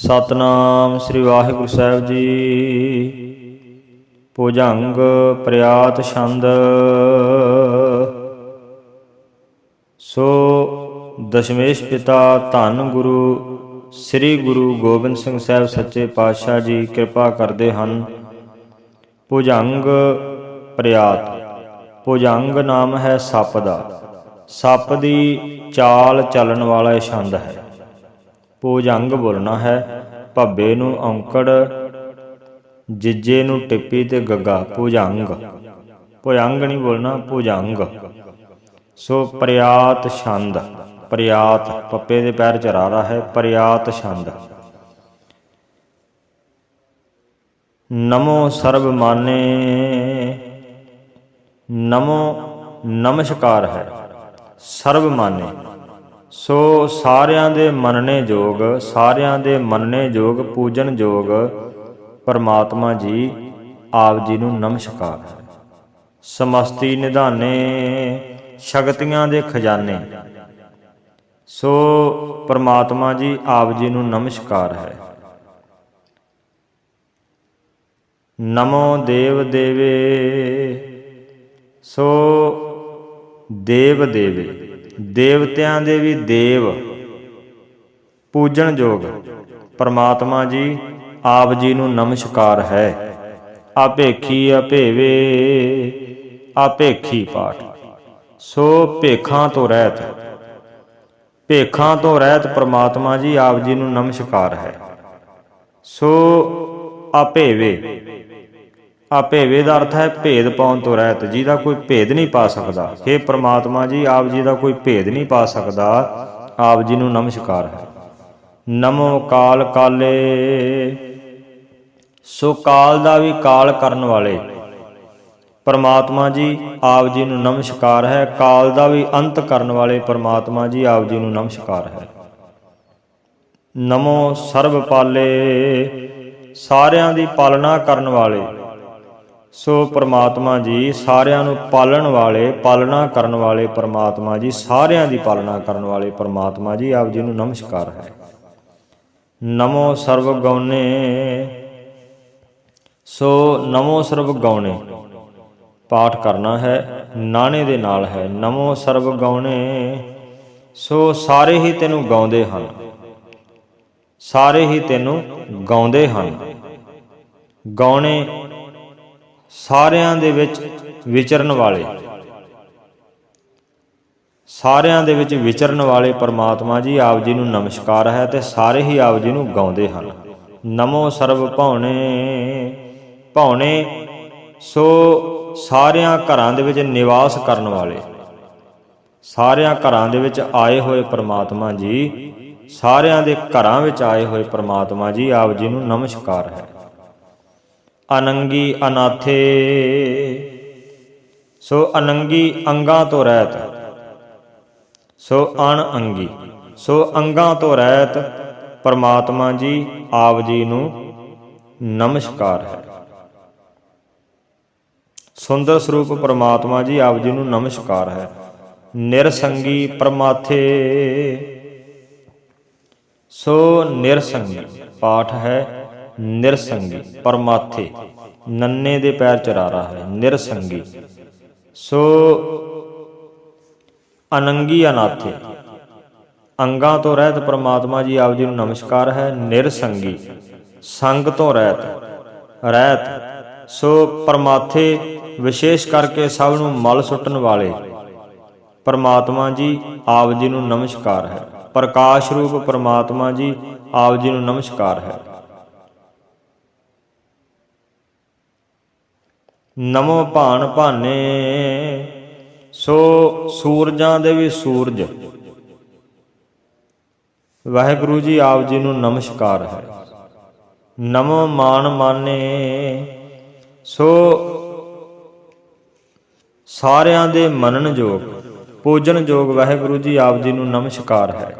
ਸਤਨਾਮ ਸ੍ਰੀ ਵਾਹਿਗੁਰੂ ਸਾਹਿਬ ਜੀ। ਭੁਜੰਗ ਪ੍ਰਿਆਤ ਛੰਦ। ਸੋ ਦਸ਼ਮੇਸ਼ ਪਿਤਾ ਧੰਨ ਗੁਰੂ, ਸ੍ਰੀ ਗੁਰੂ ਗੋਬਿੰਦ ਸਿੰਘ ਸਾਹਿਬ ਸੱਚੇ ਪਾਤਸ਼ਾਹ ਜੀ ਕਿਰਪਾ ਕਰਦੇ ਹਨ। ਭੁਜੰਗ ਪ੍ਰਿਆਤ ਭੁਜੰਗ ਨਾਮ ਹੈ ਸੱਪ ਦਾ। ਸੱਪ ਦੀ ਚਾਲ ਚੱਲਣ ਵਾਲਾ ਛੰਦ ਹੈ। ਭੁਜੰਗ ਬੋਲਣਾ ਹੈ, ਭੱਬੇ ਨੂੰ ਔਂਕੜ, ਜਿੱਜੇ ਨੂੰ ਟਿੱਪੀ ਤੇ ਗੱਗਾ, ਭੁਜੰਗ। ਭੁਜੰਗ ਨਹੀਂ ਬੋਲਣਾ, ਭੁਜੰਗ। ਸੋ ਪ੍ਰਿਆਤ ਛੰਦ, ਪ੍ਰਿਆਤ, ਪੱਪੇ ਦੇ ਪੈਰ ਚਰਾਰਾ ਹੈ, ਪ੍ਰਿਆਤ ਛੰਦ। ਨਮੋ ਸਰਬ ਮਾਨੇ, ਨਮੋ ਨਮਸਕਾਰ ਹੈ, ਸਰਬ ਮਾਨੇ। ਸੋ ਸਾਰਿਆਂ ਦੇ ਮੰਨਣੇ ਯੋਗ ਸਾਰਿਆਂ ਦੇ ਮੰਨਣੇ ਯੋਗ ਪੂਜਨ ਯੋਗ ਪਰਮਾਤਮਾ ਜੀ, ਆਪ ਜੀ ਨੂੰ ਨਮਸਕਾਰ। ਹੈ ਸਮਸਤੀ ਨਿਧਾਨੇ, ਸ਼ਕਤੀਆਂ ਦੇ ਖਜ਼ਾਨੇ। ਸੋ ਪਰਮਾਤਮਾ ਜੀ, ਆਪ ਜੀ ਨੂੰ ਨਮਸਕਾਰ ਹੈ। ਨਮੋ ਦੇਵ ਦੇਵੇ। ਸੋ ਦੇਵ ਦੇਵੇ। ਦੇਵਤਿਆਂ ਦੇ ਵੀ ਦੇਵ ਪੂਜਣ ਯੋਗ। ਪਰਮਾਤਮਾ ਜੀ, ਆਪ ਜੀ ਨੂੰ ਨਮਸਕਾਰ ਹੈ। ਆਪੇਖੀ ਅਭੇਵੇ ਆਪੇਖੀ ਪਾਠ। ਸੋ ਭੇਖਾਂ ਤੋਂ ਰਹਿਤ, ਭੇਖਾਂ ਤੋਂ ਰਹਿਤ ਪ੍ਰਮਾਤਮਾ ਜੀ, ਆਪ ਜੀ ਨੂੰ ਨਮਸਕਾਰ ਹੈ। ਸੋ ਆਪੇਵੇ ਆ ਭੇਵੇ ਦਾ ਅਰਥ ਹੈ ਭੇਦ ਪਾਉਣ ਤੋਂ ਰਹਿਤ, ਜਿਹਦਾ ਕੋਈ ਭੇਦ ਨਹੀਂ ਪਾ ਸਕਦਾ। हे ਪ੍ਰਮਾਤਮਾ ਜੀ, ਆਪ ਜੀ ਦਾ ਕੋਈ ਭੇਦ ਨਹੀਂ ਪਾ ਸਕਦਾ। ਆਪ ਜੀ ਨੂੰ ਨਮਸਕਾਰ ਹੈ। ਨਮੋ ਕਾਲ ਕਾਲੇ। ਸੋ ਕਾਲ ਦਾ ਵੀ ਕਾਲ ਕਰਨ ਵਾਲੇ। ਪਰਮਾਤਮਾ ਜੀ, ਆਪ ਜੀ ਨੂੰ ਨਮਸਕਾਰ ਹੈ। ਕਾਲ ਦਾ ਵੀ ਅੰਤ ਕਰਨ ਵਾਲੇ ਪਰਮਾਤਮਾ ਜੀ, ਆਪ ਜੀ ਨੂੰ ਨਮਸਕਾਰ ਹੈ। ਨਮੋ ਸਰਬ ਪਾਲੇ ਸਾਰਿਆਂ ਦੀ ਪਾਲਣਾ ਕਰਨ ਵਾਲੇ। ਸੋ ਪ੍ਰਮਾਤਮਾ ਜੀ, ਸਾਰਿਆਂ ਨੂੰ ਪਾਲਣ ਵਾਲੇ, ਪਾਲਣਾ ਕਰਨ ਵਾਲੇ ਪ੍ਰਮਾਤਮਾ ਜੀ, ਸਾਰਿਆਂ ਦੀ ਪਾਲਣਾ ਕਰਨ ਵਾਲੇ ਪ੍ਰਮਾਤਮਾ ਜੀ, ਆਪ ਜੀ ਨੂੰ ਨਮਸਕਾਰ ਹੈ। ਨਮੋ ਸਰਬ ਗਉਨੇ ਸੋ ਨਮੋ ਸਰਬ ਗਉਨੇ ਪਾਠ ਕਰਨਾ ਹੈ, ਨਾਣੇ ਦੇ ਨਾਲ ਹੈ, ਨਮੋ ਸਰਬ ਗਉਨੇ ਸੋ ਸਾਰੇ ਹੀ ਤੈਨੂੰ ਗਾਉਂਦੇ ਹਨ। ਸਾਰੇ ਹੀ ਤੈਨੂੰ ਗਾਉਂਦੇ ਹਨ। ਗਾਉਣੇ ਸਾਰਿਆਂ ਦੇ ਵਿੱਚ ਵਿਚਰਨ ਵਾਲੇ। ਸਾਰਿਆਂ ਦੇ ਵਿੱਚ ਵਿਚਰਨ ਵਾਲੇ ਪਰਮਾਤਮਾ ਜੀ ਆਪ ਜੀ ਨੂੰ ਨਮਸਕਾਰ ਹੈ ਤੇ ਸਾਰੇ ਹੀ ਆਪ ਜੀ ਨੂੰ ਗਾਉਂਦੇ ਹਨ। ਨਮੋ ਸਰਬ ਭਾਉਣੇ ਭਾਉਣੇ, ਸੋ ਸਾਰਿਆਂ ਘਰਾਂ ਦੇ ਵਿੱਚ ਨਿਵਾਸ ਕਰਨ ਵਾਲੇ, ਸਾਰਿਆਂ ਘਰਾਂ ਦੇ ਵਿੱਚ ਆਏ ਹੋਏ ਪਰਮਾਤਮਾ ਜੀ, ਸਾਰਿਆਂ ਦੇ ਘਰਾਂ ਵਿੱਚ ਆਏ ਹੋਏ ਪਰਮਾਤਮਾ ਜੀ ਆਪ ਜੀ ਨੂੰ ਨਮਸਕਾਰ ਹੈ। ਅਨੰਗੀ ਅਨਾਥੇ। ਸੋ ਅਨੰਗੀ ਅੰਗਾਂ ਤੋਂ ਰਹਿਤ। ਸੋ ਅਣ ਅੰਗੀ ਸੋ ਅੰਗਾਂ ਤੋਂ ਰਹਿਤ ਪਰਮਾਤਮਾ ਜੀ, ਆਪ ਜੀ ਨੂੰ ਨਮਸਕਾਰ ਹੈ। ਸੁੰਦਰ ਸਰੂਪ ਪਰਮਾਤਮਾ ਜੀ, ਆਪ ਜੀ ਨੂੰ ਨਮਸਕਾਰ ਹੈ। ਨਿਰਸੰਗੀ ਪਰਮਾਥੇ। ਸੋ ਨਿਰਸੰਗੀ ਪਾਠ ਹੈ। ਨਿਰਸੰਗੀ ਪਰਮਾਥੇ ਨੰਨੇ ਦੇ ਪੈਰ ਚਰਾਰਾ ਹੈ, ਨਿਰਸੰਗੀ। ਸੋ ਅਨੰਗੀ ਅਨਾਥੇ, ਅੰਗਾਂ ਤੋਂ ਰਹਿਤ ਪ੍ਰਮਾਤਮਾ ਜੀ ਆਪ ਜੀ ਨੂੰ ਨਮਸਕਾਰ ਹੈ, ਨਿਰਸੰਗੀ, ਸੰਗ ਤੋਂ ਰਹਿਤ ਰਹਿਤ। ਸੋ ਪਰਮਾਥੇ ਵਿਸ਼ੇਸ਼ ਕਰਕੇ ਸਭ ਨੂੰ ਮਲ ਸੁੱਟਣ ਵਾਲੇ ਪਰਮਾਤਮਾ ਜੀ ਆਪ ਜੀ ਨੂੰ ਨਮਸਕਾਰ ਹੈ, ਪ੍ਰਕਾਸ਼ ਰੂਪ ਪਰਮਾਤਮਾ ਜੀ ਆਪ ਜੀ ਨੂੰ ਨਮਸਕਾਰ ਹੈ। ਨਮੋ ਭਾਨ ਭਾਨੇ, ਸੋ ਸੂਰਜਾਂ ਦੇ ਵੀ ਸੂਰਜ। ਵਾਹਿਗੁਰੂ ਜੀ ਆਪ ਜੀ ਨੂੰ ਨਮਸਕਾਰ ਹੈ। ਨਮੋ ਮਾਨ ਮਾਨੇ, ਸੋ ਸਾਰਿਆਂ ਦੇ ਮੰਨਣ ਯੋਗ ਪੂਜਨ ਯੋਗ ਵਾਹਿਗੁਰੂ ਜੀ ਆਪ ਜੀ ਨੂੰ ਨਮਸਕਾਰ ਹੈ।